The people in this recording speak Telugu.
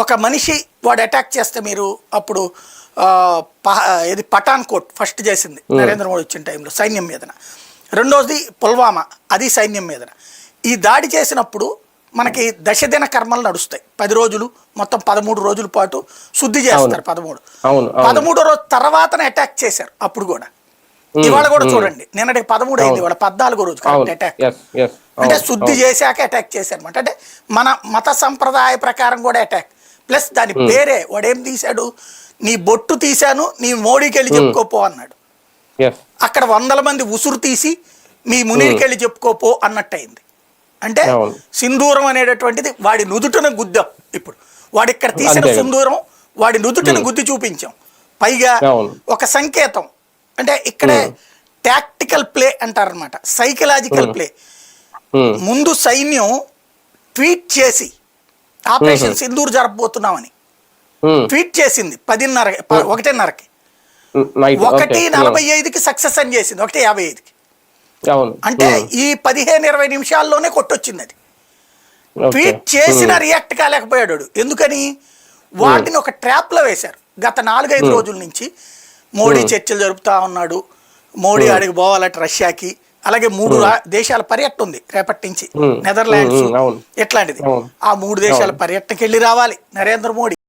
ఒక మనిషి వాడు అటాక్ చేస్తే మీరు అప్పుడు ఇది పఠాన్ కోట్ ఫస్ట్ చేసింది నరేంద్ర మోడీ వచ్చిన టైంలో సైన్యం మీదన. రెండోది పుల్వామా అది సైన్యం మీదన. ఈ దాడి చేసినప్పుడు మనకి దశదిన కర్మలు నడుస్తాయి. పది రోజులు మొత్తం పదమూడు రోజుల పాటు శుద్ధి చేస్తారు పదమూడు. పదమూడో రోజు తర్వాతనే అటాక్ చేశారు అప్పుడు కూడా. ఇవాళ కూడా చూడండి నిన్నటి పదమూడు అయింది ఇవాళ పద్నాలుగో రోజు కరెక్ట్ అటాక్ అంటే శుద్ధి చేశాక అటాక్ చేశారనమాట అంటే మన మత సంప్రదాయ ప్రకారం కూడా అటాక్ ప్లస్ దాని పేరే వాడేం తీశాడు? నీ బొట్టు తీశాను నీ మోడీకి వెళ్ళి చెప్పుకోపో అన్నాడు. అక్కడ వందల మంది ఉసురు తీసి మీ మునిడికి వెళ్ళి చెప్పుకోపో అన్నట్టు అయింది అంటే. సింధూరం అనేటటువంటిది వాడి నుదుటను గుద్దాం ఇప్పుడు. వాడి ఇక్కడ తీసిన. సింధూరం వాడి నుదుటను గుద్ది చూపించాం. పైగా. ఒక సంకేతం. అంటే ఇక్కడే టాక్టికల్ ప్లే అంటారనమాట సైకలాజికల్ ప్లే ముందు సైన్యం ట్వీట్ చేసి ఆపరేషన్ సింధూర్ జరపబోతున్నామని ట్వీట్ చేసింది పదిన్నర ఒకటిన్నరకి. ఒకటి. నలభై ఐదుకి సక్సెస్ అని చేసింది ఒకటి యాభై ఐదుకి. అంటే ఈ పదిహేను ఇరవై నిమిషాల్లోనే కొట్టొచ్చింది అది. ట్వీట్ చేసిన రియాక్ట్ కాలేకపోయాడు. ఎందుకని? వాటిని ఒక ట్రాప్లో వేశారు. గత నాలుగైదు రోజుల నుంచి మోడీ చర్చలు జరుపుతా ఉన్నాడు. మోడీ ఆడికి పోవాలట రష్యాకి. అలాగే మూడు రా- దేశాల పర్యటన ఉంది రేపటి నుంచి. నెదర్లాండ్స్ అవును. ఆ మూడు దేశాల పర్యటనకి వెళ్ళి రావాలి. నరేంద్ర మోడీ.